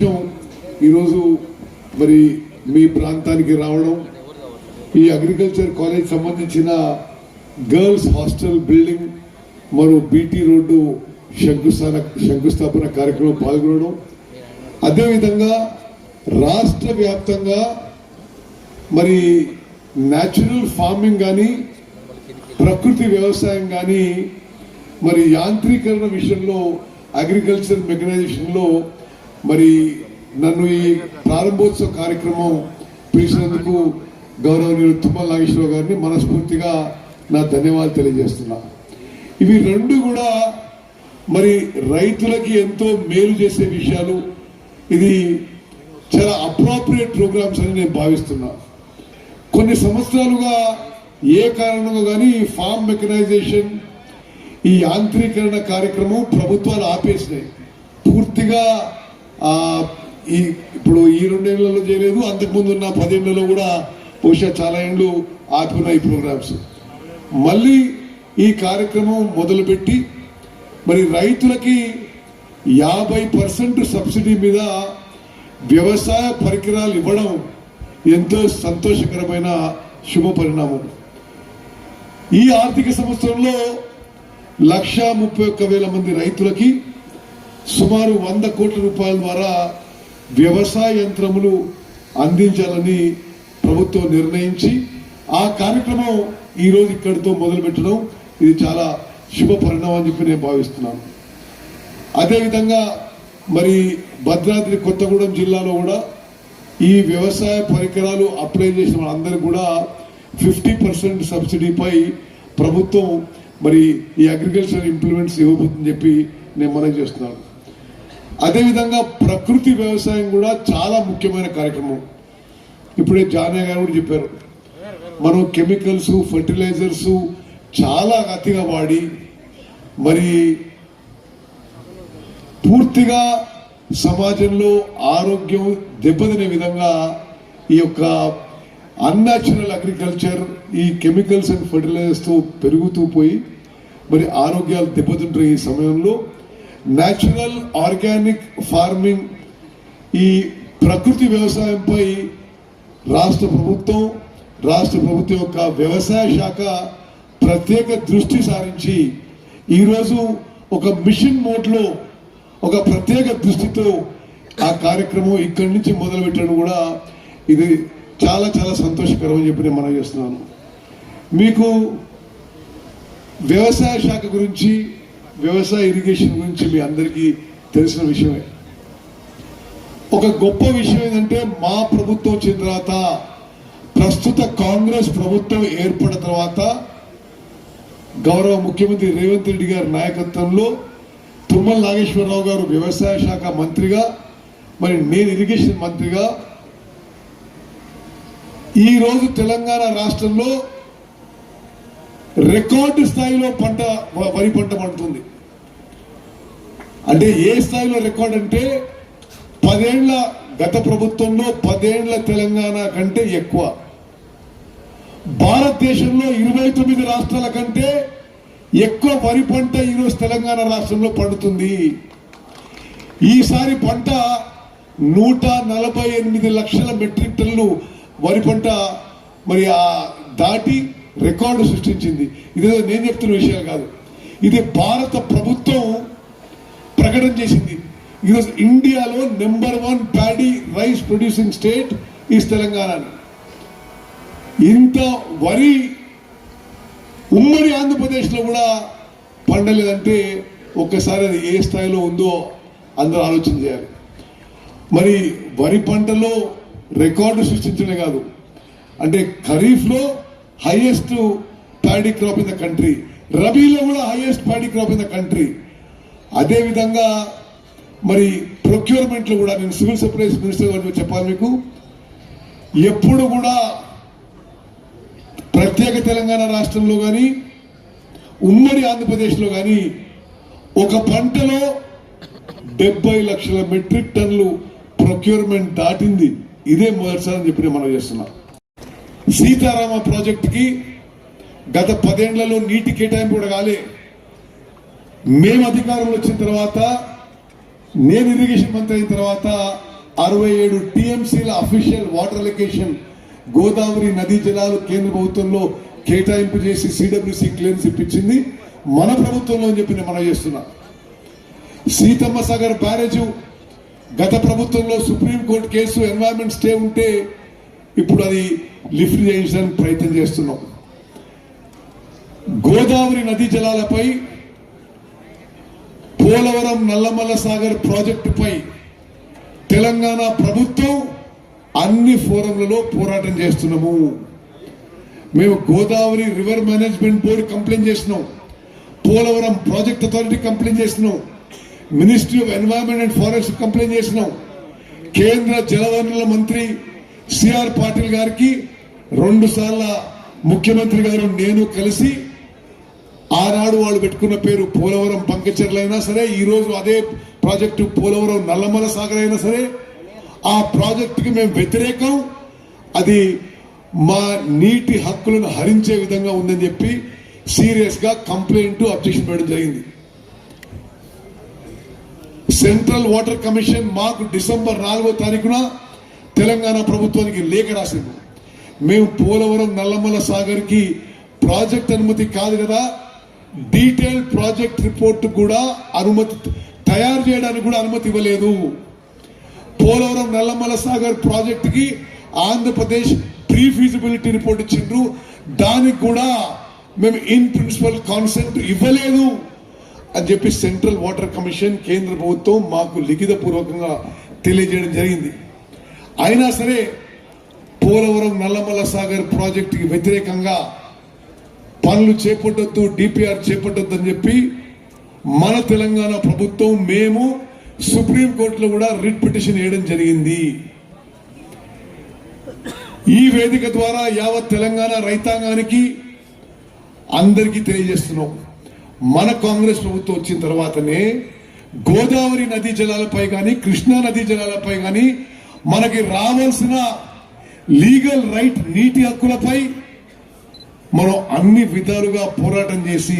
ఈరోజు మరి మీ ప్రాంతానికి రావడం ఈ అగ్రికల్చర్ కాలేజ్ సంబంధించిన గర్ల్స్ హాస్టల్ బిల్డింగ్ మరో బీటీ రోడ్డు శంకుస్థాన శంకుస్థాపన కార్యక్రమం పాల్గొనడం. అదేవిధంగా రాష్ట్ర వ్యాప్తంగా మరి న్యాచురల్ ఫార్మింగ్ కానీ ప్రకృతి వ్యవసాయం కానీ మరి యాంత్రీకరణ విషయంలో అగ్రికల్చర్ మెకనైజేషన్లో మరి నన్ను ఈ ప్రారంభోత్సవ కార్యక్రమం పిలిచినందుకు గౌరవనీయులు తుమ్మల నాగేశ్వరరావు గారిని మనస్ఫూర్తిగా నా ధన్యవాదాలు తెలియజేస్తున్నా. ఇవి రెండు కూడా మరి రైతులకి ఎంతో మేలు చేసే విషయాలు. ఇది చాలా అప్రాప్రియేట్ ప్రోగ్రామ్స్ అని నేను భావిస్తున్నా. కొన్ని సంవత్సరాలుగా ఏ కారణంగా కానీ ఫామ్ మెకనైజేషన్ ఈ యాంత్రీకరణ కార్యక్రమం ప్రభుత్వాలు ఆపేసినాయి. పూర్తిగా ఈ ఇప్పుడు ఈ రెండేళ్ళలో చేయలేదు. అంతకుముందు ఉన్న పదేళ్ళలో కూడా బహుశా చాలా ఏళ్ళు ఆపుకున్న ప్రోగ్రామ్స్. మళ్ళీ ఈ కార్యక్రమం మొదలుపెట్టి మరి రైతులకి యాభై పర్సెంట్ సబ్సిడీ మీద వ్యవసాయ పరికరాలు ఇవ్వడం ఎంతో సంతోషకరమైన శుభ పరిణామం. ఈ ఆర్థిక సంవత్సరంలో లక్ష ముప్పై ఒక్క వేల మంది రైతులకి సుమారు వంద కోట్ల రూపాయల ద్వారా వ్యవసాయ యంత్రములు అందించాలని ప్రభుత్వం నిర్ణయించి ఆ కార్యక్రమం ఈరోజు ఇక్కడితో మొదలుపెట్టడం ఇది చాలా శుభ పరిణామం అని చెప్పి నేను భావిస్తున్నాను. అదేవిధంగా మరి భద్రాద్రి కొత్తగూడెం జిల్లాలో కూడా ఈ వ్యవసాయ పరికరాలు అప్లై చేసిన వాళ్ళందరికీ కూడా ఫిఫ్టీ పర్సెంట్ సబ్సిడీపై ప్రభుత్వం మరి ఈ అగ్రికల్చర్ ఇంప్లిమెంట్స్ ఇవ్వబోతుందని చెప్పి నేను మనం చేస్తున్నాను. అదేవిధంగా ప్రకృతి వ్యవసాయం కూడా చాలా ముఖ్యమైన కార్యక్రమం. ఇప్పుడే జానయ్య గారు కూడా చెప్పారు. మనం కెమికల్స్ ఫర్టిలైజర్స్ చాలా అతిగా వాడి మరి పూర్తిగా సమాజంలో ఆరోగ్యం దెబ్బతినే విధంగా ఈ యొక్క అన్యాచురల్ అగ్రికల్చర్ ఈ కెమికల్స్ అండ్ ఫర్టిలైజర్స్తో పెరుగుతూ పోయి మరి ఆరోగ్యాలు దెబ్బతింటున్న ఈ సమయంలో న్యాచురల్ ఆర్గానిక్ ఫార్మింగ్ ఈ ప్రకృతి వ్యవసాయంపై రాష్ట్ర ప్రభుత్వం రాష్ట్ర ప్రభుత్వం యొక్క వ్యవసాయ శాఖ ప్రత్యేక దృష్టి సారించి ఈరోజు ఒక మిషన్ మోడ్లో ఒక ప్రత్యేక దృష్టితో ఆ కార్యక్రమం ఇక్కడి నుంచి మొదలుపెట్టడం కూడా ఇది చాలా చాలా సంతోషకరం అని చెప్పి నేను మనం చేస్తున్నాను. మీకు వ్యవసాయ శాఖ గురించి వ్యవసాయ ఇరిగేషన్ గురించి మీ అందరికీ తెలిసిన విషయమే. ఒక గొప్ప విషయం ఏంటంటే మా ప్రభుత్వం వచ్చిన తర్వాత ప్రస్తుత కాంగ్రెస్ ప్రభుత్వం ఏర్పడిన తర్వాత గౌరవ ముఖ్యమంత్రి రేవంత్ రెడ్డి గారి నాయకత్వంలో తుమ్మల నాగేశ్వరరావు గారు వ్యవసాయ శాఖ మంత్రిగా మరి నేను ఇరిగేషన్ మంత్రిగా ఈ రోజు తెలంగాణ రాష్ట్రంలో రికార్డు స్థాయిలో పంట వరి పంట పండుతుంది. అంటే ఏ స్థాయిలో రికార్డ్ అంటే పదేళ్ళ గత ప్రభుత్వంలో పదేళ్ళ తెలంగాణ కంటే ఎక్కువ. భారతదేశంలో ఇరవై తొమ్మిది రాష్ట్రాల కంటే ఎక్కువ వరి పంట ఈరోజు తెలంగాణ రాష్ట్రంలో పండుతుంది. ఈసారి పంట నూట నలభై ఎనిమిది లక్షల మెట్రిక్ టన్ను వరి పంట మరి ఆ దాటి రికార్డు సృష్టించింది. ఇదేదో నేను చెప్తున్న విషయాలు కాదు. ఇది భారత ప్రభుత్వం ప్రకటన చేసింది. ఈరోజు ఇండియాలో number one paddy rice producing state is Telangana ఇంత వరి ఉమ్మడి ఆంధ్రప్రదేశ్లో కూడా పండలేదంటే ఒక్కసారి అది ఏ స్థాయిలో ఉందో అందరూ ఆలోచన చేయాలి. మరి వరి పంటలో రికార్డు సృష్టించడమే కాదు. అంటే ఖరీఫ్లో highest paddy crop in the country రబీలో కూడా highest paddy crop in the country అదేవిధంగా మరి ప్రొక్యూర్మెంట్లో కూడా నేను సివిల్ సప్లైస్ మినిస్టర్ గారు చెప్పాలి మీకు. ఎప్పుడు కూడా ప్రత్యేక తెలంగాణ రాష్ట్రంలో కానీ ఉమ్మడి ఆంధ్రప్రదేశ్లో కానీ ఒక పంటలో డెబ్బై లక్షల మెట్రిక్ టన్నులు ప్రొక్యూర్మెంట్ దాటింది. ఇదే మొదటిసారి చెప్పి మనం చేస్తున్నాం. సీతారామ ప్రాజెక్టుకి గత పదేళ్ళలో నీటి కేటాయింపు కూడా కాలే. మేము అధికారంలో వచ్చిన తర్వాత నేను ఇరిగేషన్ మంత్రి అయిన తర్వాత అరవై ఏడు టీఎంసీల అఫీషియల్ వాటర్ అలొకేషన్ గోదావరి నదీ జలాలు కేంద్ర ప్రభుత్వంలో కేటాయింపు చేసి సిడబ్ల్యూసి క్లియరెన్స్ ఇప్పించింది. మన ప్రభుత్వంలో అని చెప్పి నేను మనం చేస్తున్నా. సీతమ్మ సాగర్ బ్యారేజ్ గత ప్రభుత్వంలో సుప్రీంకోర్టు కేసు ఎన్వైరన్మెంట్ స్టే ఉంటే ఇప్పుడు అది లిఫ్ట్ చేయించడానికి ప్రయత్నం చేస్తున్నాం. గోదావరి నదీ జలాలపై పోలవరం నల్లమల్ల సాగర్ ప్రాజెక్టుపై తెలంగాణ ప్రభుత్వం అన్ని ఫోరంలలో పోరాటం చేస్తున్నాము. మేము Godavari river management board complaint చేసినాం. పోలవరం ప్రాజెక్ట్ అథారిటీ కంప్లైంట్ చేసినాం. Ministry of environment and forest complaint చేసినాం. కేంద్ర జలవనరుల మంత్రి సిఆర్ పాటిల్ గారికి రెండు సార్ల ముఖ్యమంత్రి గారు నేను కలిసి ఆనాడు వాళ్ళు పెట్టుకున్న పేరు పోలవరం పంకచర్లైనా సరే ఈ రోజు అదే ప్రాజెక్టు పోలవరం నల్లమల సాగర్ అయినా సరే ఆ ప్రాజెక్టుకి మేము వ్యతిరేకం. అది మా నీటి హక్కులను హరించే విధంగా ఉందని చెప్పి సీరియస్గా కంప్లైంట్ అబ్జెక్షన్ పెట్టడం జరిగింది. సెంట్రల్ వాటర్ కమిషన్ మాకు డిసెంబర్ నాలుగో తారీఖున తెలంగాణ ప్రభుత్వానికి లేఖ రాసింది. మేము పోలవరం నల్లమల సాగర్కి ప్రాజెక్ట్ అనుమతి కాదు కదా డీటెయిల్ ప్రాజెక్ట్ రిపోర్ట్ కూడా అనుమతి తయారు చేయడానికి కూడా అనుమతి ఇవ్వలేదు. పోలవరం నల్లమల సాగర్ ప్రాజెక్టుకి ఆంధ్రప్రదేశ్ ప్రీ ఫీజిబిలిటీ రిపోర్ట్ ఇచ్చిండ్రు. దానికి కూడా మేము ఇన్ ప్రిన్సిపల్ కాన్సెంట్ ఇవ్వలేదు అని చెప్పి సెంట్రల్ వాటర్ కమిషన్ కేంద్ర ప్రభుత్వం మాకు లిఖిత పూర్వకంగా తెలియజేయడం జరిగింది. అయినా సరే పోలవరం నల్లమల్ల సాగర్ ప్రాజెక్టుకి వ్యతిరేకంగా పనులు చేపట్టొద్దు డిపిఆర్ చేపట్టొద్దు అని చెప్పి మన తెలంగాణ ప్రభుత్వం మేము సుప్రీంకోర్టులో కూడా రిట్ పిటిషన్ వేయడం జరిగింది. ఈ వేదిక ద్వారా యావత్ తెలంగాణ రైతాంగానికి అందరికీ తెలియజేస్తున్నాం. మన కాంగ్రెస్ ప్రభుత్వం వచ్చిన తర్వాతనే గోదావరి నదీ జలాలపై కానీ కృష్ణా నదీ జలాలపై కానీ మనకి రావాల్సిన లీగల్ రైట్ నీటి హక్కులపై మనం అన్ని విధాలుగా పోరాటం చేసి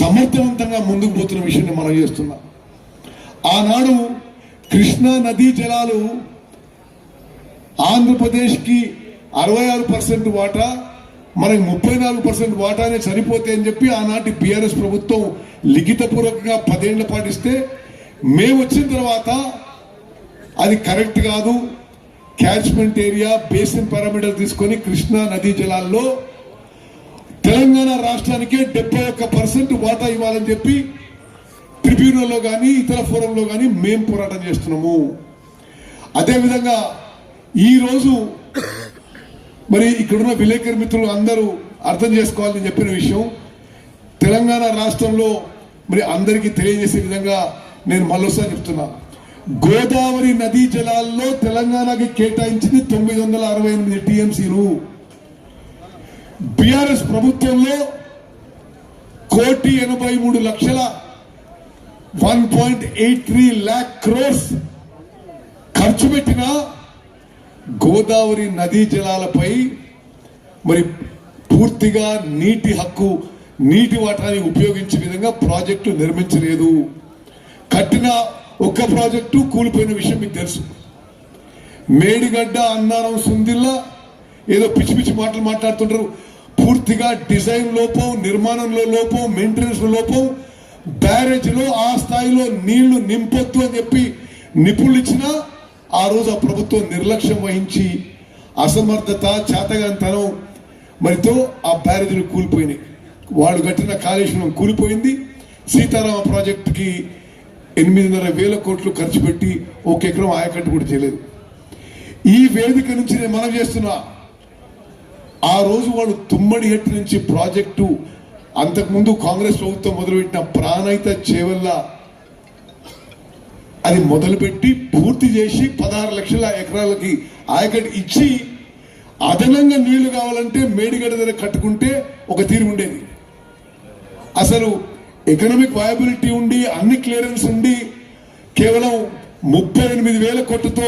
సమర్థవంతంగా ముందుకు పోతున్న విషయాన్ని మనం చేస్తున్నాం. ఆనాడు కృష్ణా నదీ జలాలు ఆంధ్రప్రదేశ్కి అరవై ఆరు పర్సెంట్ వాటా మనకి ముప్పై నాలుగు పర్సెంట్ వాటానే సరిపోతాయి అని చెప్పి ఆనాటి బీఆర్ఎస్ ప్రభుత్వం లిఖితపూర్వకంగా పదేళ్ళ పాటిస్తే మేము వచ్చిన తర్వాత అది కరెక్ట్ కాదు. క్యాచ్మెంట్ ఏరియా బేసిన్ పారామీటర్ తీసుకొని కృష్ణా నదీ జలాల్లో తెలంగాణ రాష్ట్రానికే డెబ్బై ఒక్క పర్సెంట్ వాటా ఇవ్వాలని చెప్పి ట్రిబ్యునల్లో కానీ ఇతర ఫోరంలో కానీ మేము పోరాటం చేస్తున్నాము. అదేవిధంగా ఈరోజు మరి ఇక్కడున్న విలేకరు మిత్రులు అందరూ అర్థం చేసుకోవాలని చెప్పిన విషయం తెలంగాణ రాష్ట్రంలో మరి అందరికీ తెలియజేసే విధంగా నేను మళ్ళొసారి చెప్తున్నా. గోదావరి నదీ జలాల్లో తెలంగాణకి కేటాయించింది తొమ్మిది వందల అరవై ఎనిమిది టీఎంసీలు. బీఆర్ఎస్ ప్రభుత్వంలో కోటి ఎనభై మూడు లక్షల one point eight three lakh crores ఖర్చు పెట్టిన గోదావరి నదీ జలాలపై మరి పూర్తిగా నీటి హక్కు నీటి వాటాన్ని ఉపయోగించే విధంగా ప్రాజెక్టు నిర్మించలేదు. కట్టిన ఒక్క ప్రాజెక్టు కూలిపోయిన విషయం మీకు తెలుసు. మేడిగడ్డ అన్నారం సుందిల్లా ఏదో పిచ్చి పిచ్చి మాటలు మాట్లాడుతుంటారు. పూర్తిగా డిజైన్ లోపం నిర్మాణంలో లోపం మెయింటెనెన్స్ లోపం బ్యారేజ్లో ఆ స్థాయిలో నీళ్ళు నింపొద్దు అని చెప్పి నిపుణులు ఇచ్చినా ఆ రోజు ఆ ప్రభుత్వం నిర్లక్ష్యం వహించి అసమర్థత చేతగాంతనం మరితో ఆ బ్యారేజీలు కూలిపోయినాయి. వాళ్ళు కట్టిన కాళేశ్వరం కూలిపోయింది. సీతారామ ప్రాజెక్టుకి ఎనిమిదిన్నర వేల కోట్లు ఖర్చు పెట్టి ఒక ఎకరం ఆయకట్టు కూడా చేయలేదు. ఈ వేదిక నుంచి నేను మనం చేస్తున్నా ఆ రోజు వాడు తుమ్మడి ఎట్టు నుంచి ప్రాజెక్టు అంతకుముందు కాంగ్రెస్ ప్రభుత్వం మొదలుపెట్టిన ప్రాణహిత చేవల్ల అది మొదలుపెట్టి పూర్తి చేసి పదహారు లక్షల ఎకరాలకి ఆయకట్టు ఇచ్చి అదనంగా నీళ్ళు కావాలంటే మేడిగడ్డ దగ్గర కట్టుకుంటే ఒక తీరు ఉండేది. అసలు ఎకనామిక్ వయబిలిటీ ఉండి అన్ని క్లియరెన్స్ ఉండి కేవలం ముప్పై ఎనిమిది వేల కోట్లతో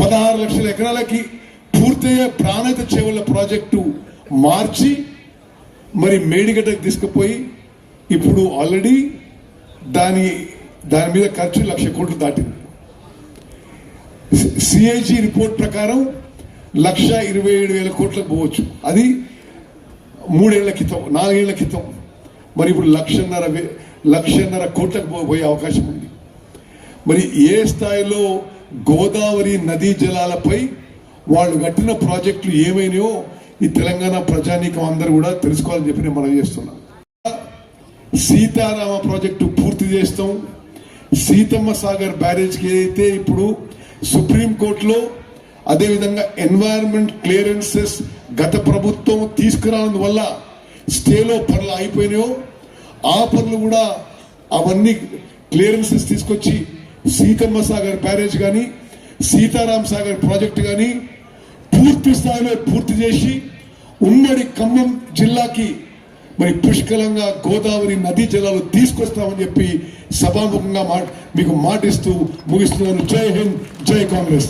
పదహారు లక్షల ఎకరాలకి పూర్తయ్యే ప్రాణహిత చేవల ప్రాజెక్టు మార్చి మరి మేడిగడ్డకు తీసుకుపోయి ఇప్పుడు ఆల్రెడీ దాని దాని మీద ఖర్చు లక్ష కోట్లు దాటింది. సిఐజి రిపోర్ట్ ప్రకారం లక్ష ఇరవై ఏడు వేల కోట్లకు పోవచ్చు. అది మూడేళ్ళ క్రితం నాలుగేళ్ళ క్రితం. మరి ఇప్పుడు లక్షన్నర లక్షన్నర కోట్లకు పో- పోయే అవకాశం ఉంది. మరి ఏ స్థాయిలో గోదావరి నదీ జలాలపై వాళ్ళు కట్టిన ప్రాజెక్టులు ఏమైనాయో ఈ తెలంగాణ ప్రజానీకం అందరూ కూడా తెలుసుకోవాలని చెప్పి నేను మనం చేస్తున్నాం. సీతారామ ప్రాజెక్టు పూర్తి చేస్తాం. సీతమ్మ సాగర్ బ్యారేజ్కి ఏదైతే ఇప్పుడు సుప్రీంకోర్టులో అదేవిధంగా ఎన్వైరన్మెంట్ క్లియరెన్సెస్ గత ప్రభుత్వం తీసుకురావడం వల్ల స్టేలో పనులు అయిపోయినాయో ఆ పనులు కూడా అవన్నీ క్లియరెన్సెస్ తీసుకొచ్చి సీతమ్మ సాగర్ బ్యారేజ్ కానీ సీతారాం సాగర్ ప్రాజెక్టు కానీ పూర్తి స్థాయిలో పూర్తి చేసి ఉమ్మడి ఖమ్మం జిల్లాకి మరి పుష్కలంగా గోదావరి నదీ జలాలు తీసుకొస్తామని చెప్పి సభాముఖంగా మా మీకు మాటిస్తూ ముగిస్తున్నాను. జై హింద్ జై కాంగ్రెస్.